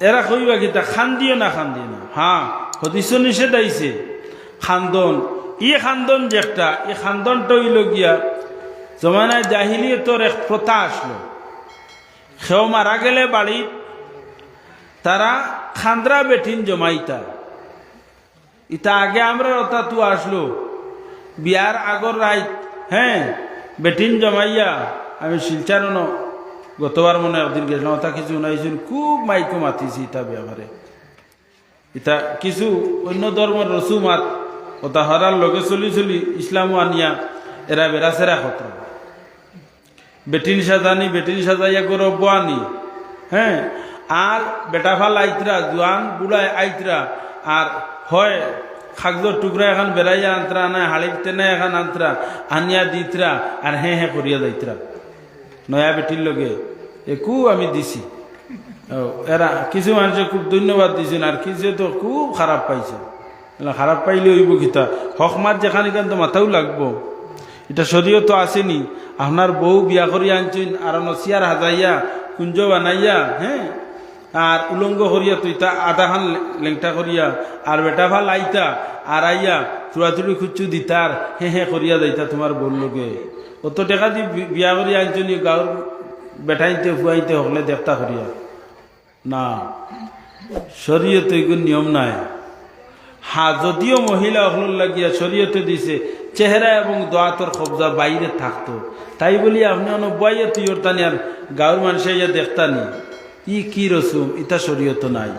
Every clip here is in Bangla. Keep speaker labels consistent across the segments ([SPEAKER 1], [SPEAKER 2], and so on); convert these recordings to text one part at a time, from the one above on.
[SPEAKER 1] এরা কইবা কিতা খান্দিও না খান্দিও না? হ্যাঁ হদিস নিষেধ আইছে। খান্দন, ই খান্দন যে একটা এই খান্দনটা হইল গিয়া জমানায় জাহিলিয়তর এক প্রথা আসলো। সেও মারা গেলে বাড়িত তারা খান্দ্রা বেঠিন জমাইতা। ইতা আগে আমরা অতা তু আসলো। বিয়ার আগর রাইত হ্যাঁ বেটিন জমাইয়া আমি শিলচার ন গতবার মনে একদিন গেছিলাম ওটা কিছু শুনাইছিল খুব মাইকো মাতিছি ইতা ব্যাপারে। ইতা কিছু অন্য ধর্মের রসুমাত ওটা হরার লগে চলি চলি ইসলামও আনিয়া এরা বেড়া সেরা খতর বেটিন সাজানি, বেটিন সাজাইয়া গরব আনি হ্যাঁ আর বেটা ফাল আইতরা জোয়ান বুড়ায় আইতরা, আর হয় খাগজর টুকরা এখন বেড়াইয়া আন্তরা না হাড়ির টেনে এখন আন্তরা, আনিয়া দিতরা, আর হ্যাঁ হ্যাঁ করিয়া যাইতরা। নয়া বেটির লগে একু আমি দিছি। এরা কিছু মানুষে খুব ধন্যবাদ দিছেন, আর কিছু তো খুব খারাপ পাইছে। খারাপ পাইলে হইব কিতা হক মার যেখানে কিন্তু মাথাও লাগবো। এটা শরীয় তো আসেনি। আপনার বউ বিয়া করিয়া আনছেন, আর নসিয়ার হাজাইয়া, কুঞ্জ বানাইয়া হ্যাঁ? আর উলঙ্গ করিয়া তুই তা আধা খান লেংটা করিয়া, আর বেটা ভালো আইতা, আর আইয়া চুড়াচুড়ি খুচু দিতার, হে হে করিয়া যাইতা তোমার বউর লোকে অত টাকা দি বি- বিয়া করিয়া আনছেন গাঁর বেটাইতে ফুয়াইতে হকলে দেখতা করিয়া। না, শরীয়তে এগুলো নিয়ম নাই। হা, যদিও মহিলা অহলুল লাগিয়া শরীয়তে দিছে, চেহারা এবং দোয়াতর কবজা বাইরে থাকতো। তাই বলি আপনি অনব্বাইয়া তুই তানি আর গাঁর মানুষে ইয়া দেখতানি ই কি রসুম? ইতা শরীয়ত নাই।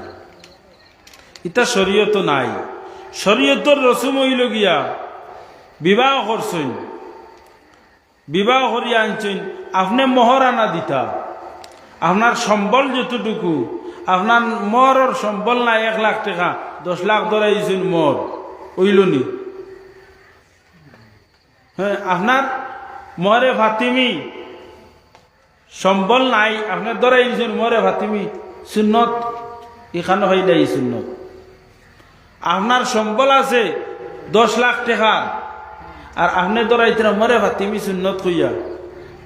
[SPEAKER 1] ইতা শরীয়ত নাই। শরীয়তর রসুম হইল গিয়া বিবাহ করছেন বিবাহ করিয়া আনছেন আপনি মহরানা দিতা। আপনার সম্বল যতটুকু, আপনার মরর সম্বল নাই এক লাখ টাকা, দশ লাখ ধরাইছেন মর ওইলনি। হ্যাঁ আপনার মরে ফাতিমি, সম্বল নাই, আপনার ধরাইছেন মরে ফাতিমি, সুন্নত, এখানে হয়ে নাই সুন্নত। আপনার সম্বল আছে দশ লাখ টাকা। আর আপনি ধরাইতেন মরে ফাতিমি সুন্নত কইয়া।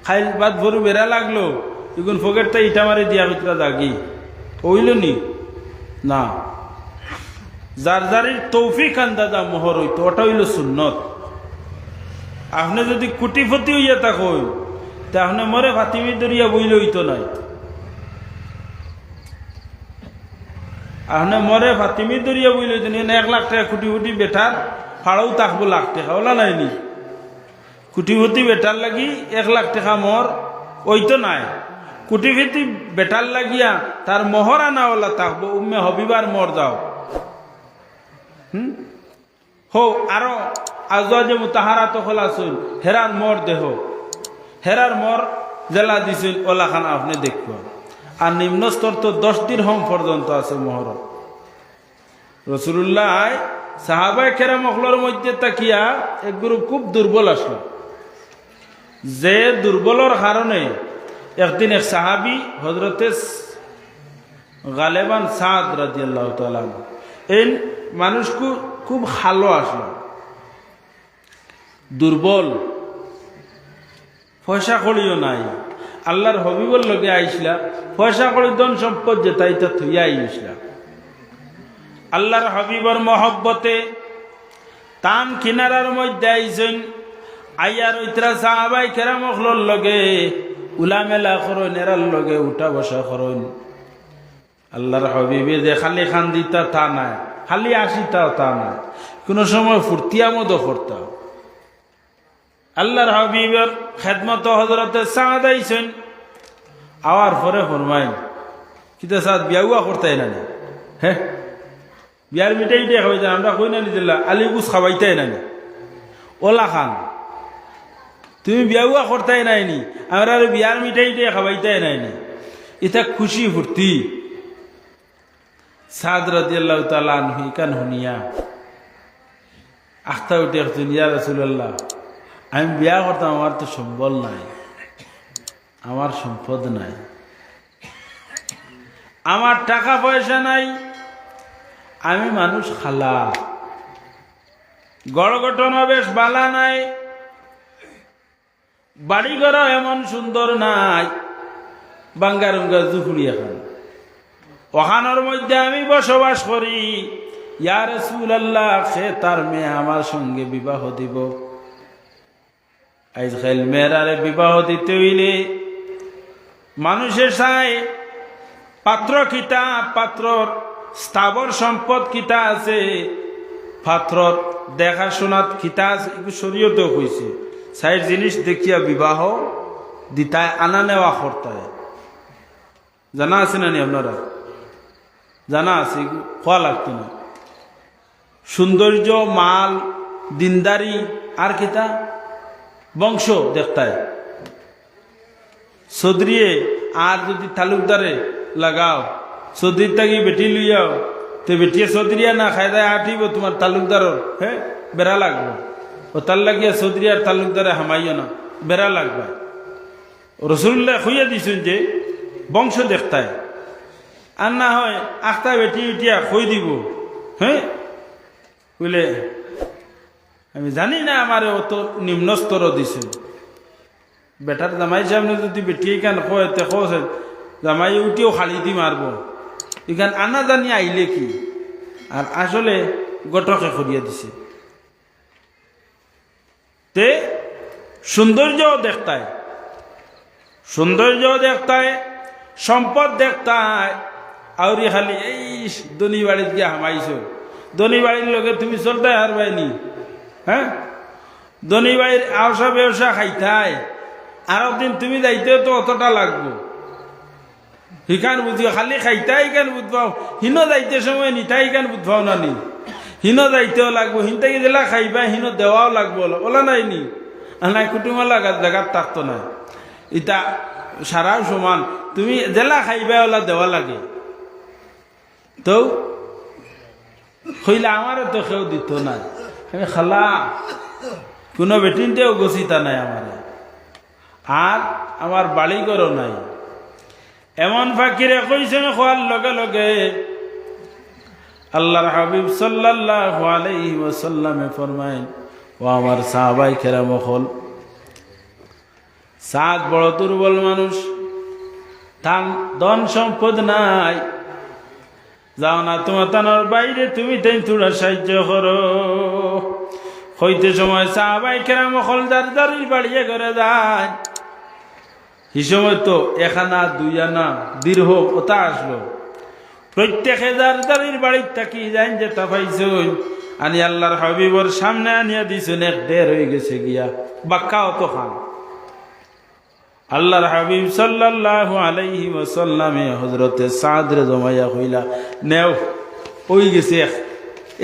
[SPEAKER 1] খাইল বাদ ভরু বেড়া লাগল এগুন ফকেটটা ইটা মারি দিয়া ভিতরা দাগি হইল নি? না। যার যারির তৌফিক আন্দাজা মোহর হইতো, ওটা হইল সুন্নত। আপনি যদি কুটিপতি হইয়া থাকুন তা আপনি মরে ফাতিমি দরিয়া বইল হইতো নাই। আপনি মরে ফাতিমি দরিয়া বইলে হইতো এক লাখ টাকা কুটি ফুটি বেটার। ফাড়াও থাকব লাখ টাকা, ওলা নাইনি কুটিপতি বেটার লাগি এক লাখ টাকা মর ওইতো নাই। কুটিপতি বেটার লাগিয়া তার মহর আনাওয়ালা থাকব উম্মে হবিবার মর যাও। হুম? হো আরও আজওয়াজে মুতাহারা তো খোলাছুন হেরার মর দেহ। হেরার মর জেলা দিছিল ওলা খান আপনি দেখব আর নিম্ন স্তর তো দশ দিন হোম পর্যন্ত আছে মহর রসুল্লাহ সাহাবাই খেরা মখলোর মধ্যে তাকিয়া এক গ্রুপ খুব দুর্বল আসলো। যে দুর্বলর কারণে একদিন এক সাহাবি হজরতে গালেবান সাদ রাজি আল্লাহ তালাম এই মানুষ খুব ভালো আসলো। দুর্বল, পয়সা করিও নাই। আল্লাহর হবিবর লগে আইসলা, পয়সা করি ধন সম্পদ যে তাই তো থইয়া আইসলা। আল্লাহর হবিবর মহব্বতে টান কিনারার মধ্যে আইসেন আইয়ার ঐতরা সাহাবাই কেরাম অখলর লগে, উলামেলা করইন এরার লগে উঠা বসা করইন আল্লাহর হবিবে যে খালি খান দিতা তা নাই, খালি আসিতা তা নাই। কোনো সময় ফুর্তিয়ামতো করতাম আল্লাহর হাবিবের খেদমত হজরতে সাদ আইছেন। আওয়ার পরে ফরমাইন, কিতা সাদ বিয়াউয়া করতে নি হ্যাঁ বিয়ার মিঠাই দিয়ে খাওয়াইতেন আমরা কই না দিলা আলিগুস খাওয়াইতে না ওলা খান। তুমি বিয়াউয়া করতে নাই নি আমরা আর বিয়ার মিঠাই দিয়ে খাওয়াইতে নাই নি। এটা খুশি ফুর্তি সাদ রাদিয়াল্লাহু তাআলা আনহু কান হুনিয়া আখতা উঠে ইয়া রাসূলুল্লাহ আমি বিয়া করতাম আমার তো সম্বল নাই আমার সম্পদ নাই। আমার টাকা পয়সা নাই আমি মানুষ খালা। গড় ঘটনা বেশ বালা নাই। বাড়ি ঘর এমন সুন্দর নাই। বাঙ্গারুঙ্গা জুকুড়ি এখন। ওখানোর মধ্যে আমি বসবাস করি। ইয়ার রসুল আল্লাহ সে তার মেয়ে আমার সঙ্গে বিবাহ দিব। আজকাল মেয়েরারে বিবাহ দিতে হইলে। মানুষের সাই পাত্র কিতা পাত্রর স্থাবর সম্পদ কিতা আছে? পাত্রর দেখাশোনাত কিতা আছে? এগুলো শরীয়তে হয়েছে সাইড জিনিস দেখিয়া বিবাহ দিতায় আনা নেওয়া করতায় জানা আছে না নি আপনারা? জানা আছে খোয়া লাগতো না। সৌন্দর্য, মাল, দিনদারি, আর কিতা? বংশ দেখতায় সদরিয়ে আর যদি তালুকদারে লাগাও সদরির তাকি বেটি লইয়াও তো বেটিয়ে সদরিয়া না খাই দেয় আঠিব তোমার তালুকদারর হ্যাঁ বেড়া লাগবে। ও তার লাগিয়া সদরিয়ার তালুকদারে হামাইও না। বেড়া লাগবে। রসুল্লাহ খুঁয়ে দিছেন যে, বংশ দেখতায় আর না হয় আখতা বেটি উঠিয়া খুই দিব হ্যাঁ বুঝলে আমি জানি না আমার অত নিম্ন স্তর দিছে বেটার জামাই সামনে যদি বেটি এখান কয় তে কছে জামাই উঠিও খালি দি মারব এখান আনা জানি আইলে কি? আর আসলে গটকে করিয়া দিছে। তে সৌন্দর্য দেখতায় সৌন্দর্য দেখতায়, সম্পদ দেখতায়। আউরি খালি এই দনি বাড়িত গিয়ে হামাইছ। দনি বাড়ির লগে তুমি চলতে হারবাইনি হ্যাঁ? দনি বাড়ির আওসা ব্যবসা খাইতাই আর দিন তুমি যাইতেও তো অতটা লাগবো। হিখান বুঝিও খালি খাইতাই হিখান বুঝবাও হিনো যাইতে সময় নিতাই হিখান বুঝবাও না নি হিনো যাইতেও লাগবো হিনটাকে জেলা খাইবা, হিনো দেওয়াও লাগবো ওলা নাই নি? নাই কুটুম লাগা জায়গার থাকতো না ইটা সারাও সমান, তুমি জেলা খাইবা ওলা দেওয়া লাগে। তো হইলে আমারও তো কেউ দিত না খালা, কোনো বেটিনতেও গছিতা নাই আমার আর আমার বাড়িঘরও নাই। এমন ফাকিরে কইছেন খোয়ার লগে লগে। আল্লাহর হাবিব সাল্লাল্লাহু আলাইহি ওয়াসাল্লামে ফরমায় ও আমার সাহাবাই কেরাম হল সাত বড় দুর্বল মানুষ, তার ধন সম্পদ নাই। যাও না তোমার তানোর বাইরে, তুমি তাই তোরা সাহায্য করো। হইতে সময় সাহাবাই কেরাম হল, যার দাঁড়িয়ে বাড়িয়ে করে যায়। সময় তো দুই আনা দীর্ঘ ওটা আসলো। প্রত্যেকে যার দাঁড়ির বাড়ির থাকি যাইন যে তা পাইছই আনি আল্লাহর হাবিবর সামনে আনিয়া দিছেন, এক ঢের হয়ে গেছে গিয়া। বাক্কা অত খান আল্লাহর হাবিব সাল্লাল্লাহু আলাইহি ওয়াসাল্লামে হযরতে সাদ রে জমাইয়া কইলা, নেও, ওই গেছে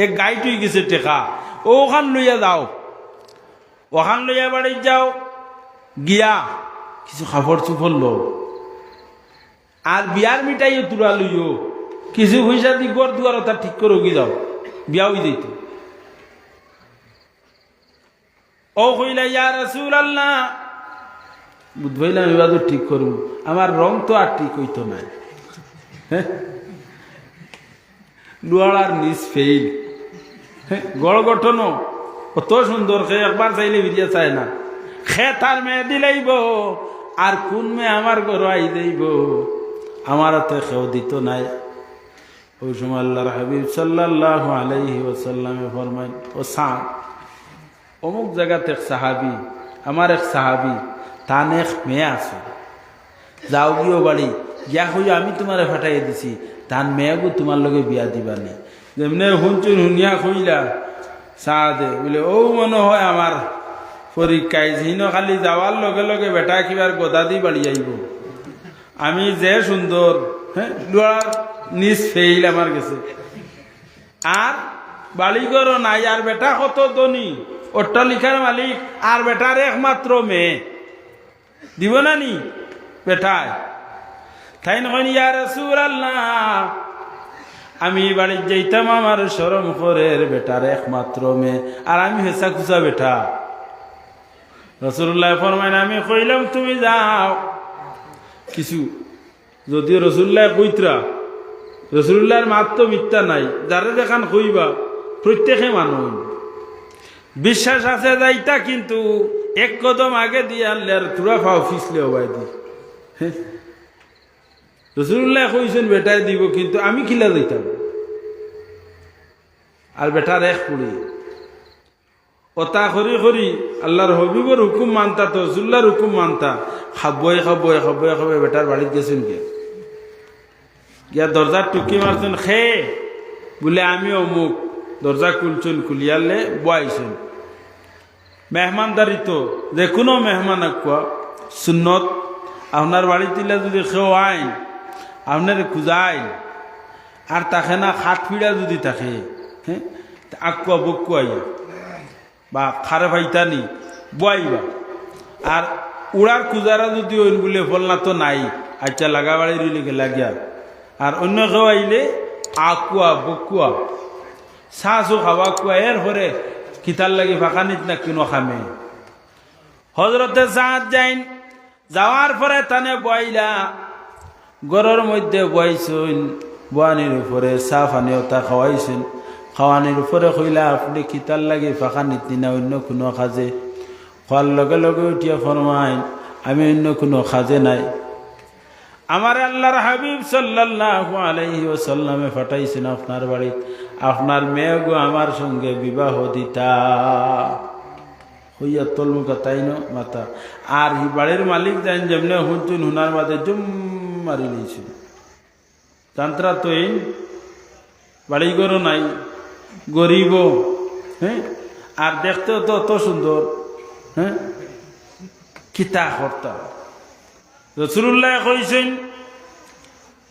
[SPEAKER 1] এক গাইটুই গেছে টেকা, ওখান লইয়া যাও। ওখান লইয়া বাড়ি যাও, গিয়া কিছু খাবার চুপর লো আর বিয়ার মিঠাইও তুলা লইও। কিছু পয়সা দি গড় দুয়ার তা ঠিক করে গি যাও। বিয়া বিয়াও দিত ও কইলা, ইয়া রাসূল আল্লাহ বুঝবাইলাম এবার ঠিক করব আমার রং তো আর ঠিক হইতো না। লুয়ার নিজ ফেইল। গড় গঠন অত সুন্দর খে একবার চাইলে বিরিয়া চায় না। খে তার মেয়ে দিলাইব আর কোন মেয়ে আমার ঘর আই দেইব? আমার হাতে খেও দিত নাই। ওই সময় আল্লাহর হাবিব সাল্লাহ আলাইহি ওসাল্লামে ফরমাই ও সাহ অমুক জায়গাতে এক সাহাবি, আমার এক সাহাবি তান এক মেয়ে আছে। যাও গিয়েও বাড়ি গিয়া হই আমি তোমারে ফাটাই দিছি। তান মেয়েগো তোমার লগে বিয়া দিবা নে। যেমনি শুনছুন শুনিয়া খুইলা চাহ দে বলে, ও মনে হয় আমার পরীক্ষায় হিন খালি যাওয়ার লগে লগে বেটা কিবার গদা দি বাড়ি আইব। আমি যে সুন্দর হ্যাঁ নিজ ফেইল আমার গেছে। আর বাড়িঘরও নাই, আর বেটা কত ধনী। অট্টালিকার মালিক, আর বেটার একমাত্র মেয়ে। দিব না নি? বেটায় তাই রসুল আল্লাহ আমি বাড়ি যাইতাম, আমার সরম করে বেটার একমাত্র মেয়ে। আর আমি হেসা খুসা বেটা। রসুল্লাহ ফরমাইন, আমি কইলাম, তুমি যাও। কিছু। যদিও রসুল্লাহ কইতরা রসুল্লাহর মাত তো মিথ্যা নাই, যারে দেখান কইবা, প্রত্যেকে মানুষ বিশ্বাস আছে যাইতা, কিন্তু এক কদম আগে দিয়ে আনলে আর তুরা ফাও ফিসলে হবাই দি। রসুল্লাহ কইছেন বেটায় দিব, কিন্তু আমি খিলা দিতাম আর বেটার এক পুরি ওতা করি করি আল্লাহর হবিবর হুকুম মানতা তো রসুল্লাহর হুকুম মানতা। খাবই খাবই খাবই খাবই বেটার বাড়িত গেছেন কে গিয়া দরজার টুকি মারছেন খে। বলে আমি অমুক। দরজা খুলছেন খুলিয়ালে বয়াইছেন মেহমানদারি তো, যে কোনো মেহমান আকুয়া সুন্নত আপনার বাড়িতে যদি কেউ আইন আপনার খুঁজাই আর তাকে না, খাট ফিড়া যদি থাকে হ্যাঁ আকুয়া বকুয়াইয়া বা খারে ভাইতানি, বয়াইবা। আর উড়ার কুজারা যদি ওই বলে ফলনা তো নাই আচ্ছা লাগা বাড়ি রইলে লাগিয়া। আর অন্য কেউ আইলে আকুয়া, বকুয়া। চাহো খাওয়া কুয়া, এর পরে কিতার লাগি ফাঁকা নিত না কিনো খামে। হজরতে চাঁদ যাইন, যাওয়ার পরে তানে বইলা গরর মধ্যে বইছেন বোয়ানির উপরে চাহ পানি ওটা খাওয়াইছেন। খাওয়ানির উপরে কইলা আপনি কিতার লাগি ফাঁকা নিতি না অন্য কোনো কাজে খোয়ার লগে লগে উঠিয়া ফরমাইন আমি অন্য কোনো কাজে নাই। আমার আল্লাহর হাবিব সাল্লাল্লাহু আলাইহি ওয়াসাল্লামে ফাটাইছেন আপনার বাড়িতে আপনার মেয়ে গো আমার সঙ্গে বিবাহ দিতা। হইয়া তলমুখা তাই ন মাতা, আর হি বাড়ির মালিক যাইন যেমনে হুঁচুন হুনার মাঝে জুম মারি নিয়েছিল তান্ত্রা তো এই বাড়ি ঘরও নাই। গরিব। হ্যাঁ? আর দেখতেও তো অত সুন্দর। হ্যাঁ? কিতা কর্তা? রসুল্লাহ কইছেন,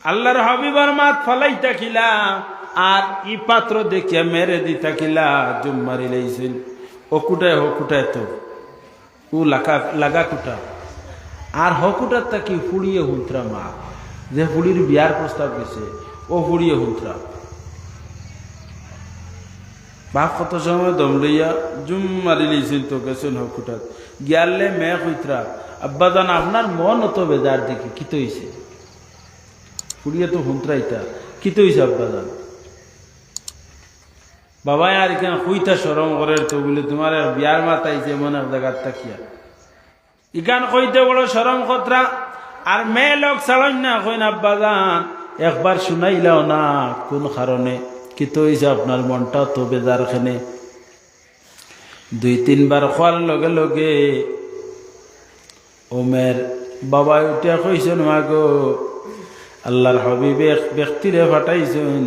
[SPEAKER 1] আল্লাহর হাবিবার মাত ফালাই থাকিলা আর ই পাত্র দেখিয়া মেরে দি থাকিলা জুম মারি লাইছেন। ও কুটায় হ কুটায় তো। ও লাগা লাগা কুটা। আর হ কুটার তাকি ফুড়িয়ে হুঁতরা মা? যে ফুড়ির বিয়ার প্রস্তাব গেছে ও ফুড়িয়ে হুঁতরা বাপ কত সময় দম লইয়া জুম মারি লইছেন তো গেছেন হ কুটার গিয়ালে মেয়ে কইতরা, আব্বাজান, আপনার মন অত বেজার দেখি কিতো হইছে? ফুড়িয়ে তো হুঁতরাইতা কিতো হইছে আব্বাজান? বাবাই, আর এখানে খুইতা সরম করে তো বলে তোমার বিয়ার মাতাইছে মনে জায়গার তাকিয়া ইখান কইতে বড় সরম খতরা আর মেয়ে লোক ছাড়ন না কইন আব্বাজান, একবার শুনাইলাও না কোন কারণে। কিতো হইছে আপনার মনটা তো বেজার খানে। দুই, তিনবার খোয়ার লগে লগে ওমের বাবা উঠিয়া কইছেন মাগো আল্লাহর এক ব্যক্তিরে ফাটাইছেন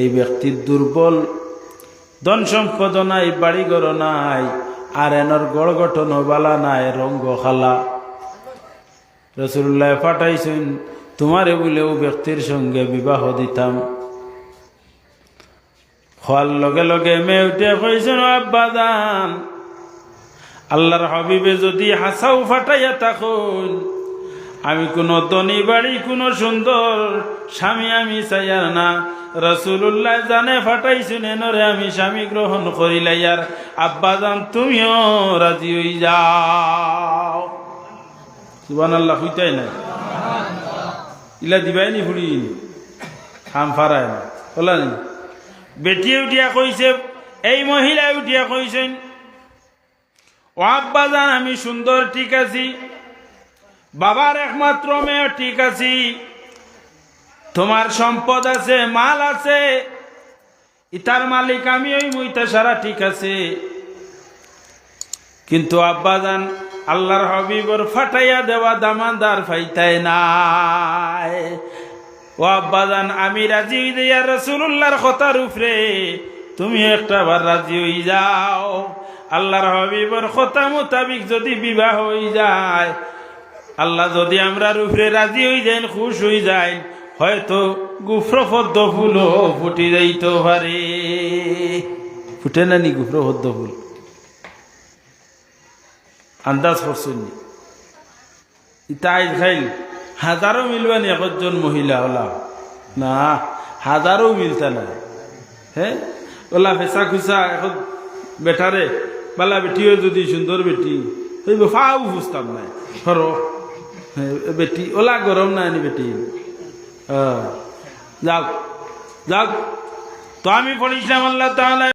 [SPEAKER 1] এই ব্যক্তির দুর্বল, ধন সম্পদ নাই বাড়ি ঘর নাই, আর এনর গড় গঠন বালা নাই, রঙ্গ খালা। রসুল্লাহ ফাটাইছেন তোমারে বলে ও ব্যক্তির সঙ্গে বিবাহ দিতাম। হওয়ার লগে লগে মেয়ে উঠে কইছেন আব্বা দান আল্লাহর হবিবে যদি হাসাও ফাটাইয়া থাকুন, আমি কোনো ধনী বাড়ি কোনো সুন্দর স্বামী আমি চাইয়ার না। রসুল্লাহ জানে ফাটাইছেন এনরে আমি স্বামী গ্রহণ করিলাইয়ার আব্বা জান তুমিও রাজি হই যাও। সুবান আল্লাহ হইতাই না ইলা দিবাই নি ফুড়ি হাম ফারায় না? বলা বেটিয়ে উঠিয়া কইছে, এই মহিলা উঠিয়া কইছেন ও আব্বা জান, আমি সুন্দর, ঠিক আছি। বাবার একমাত্র মেয়ে, ঠিক আছি। তোমার সম্পদ আছে, মাল আছে। ইতার মালিক আমি, ওই মুইতা সারা ঠিক আছে। কিন্তু আব্বা আব্বাজান আল্লাহর হবিবর ফাটাইয়া দেওয়া দামানদার ফাইতাই নাই। ও আব্বাজান আমি রাজি হই দিয়া রসুল্লাহর কথার উপরে তুমি একটা বার রাজি হই যাও। আল্লাহর হবিবর কথা মোতাবিক যদি বিবাহ হই যায়, আল্লাহ যদি আমরা রূপরে রাজি হই যাই খুশ হই যায় হয়তো গুফর পদ্ম ফুলও ফুটি যাইতে পারে। ফুটে না নি পদ্ম ফুল? আন্দাজ করছেন ইতাই খাইল? হাজারো মিলবেন একজন মহিলা, ওলা। না, হাজারো মিলতে না হ্যাঁ ওলা ফেসা খুসা এখন বেটারে বালা বেটিও যদি সুন্দর বেটি হইব ফাও বুঝতাম নাই। সর বেটি, ওলা গরম না আনি বেটি যাক যাক তো আমি পড়িছিলাম আল্লাহ তাহলে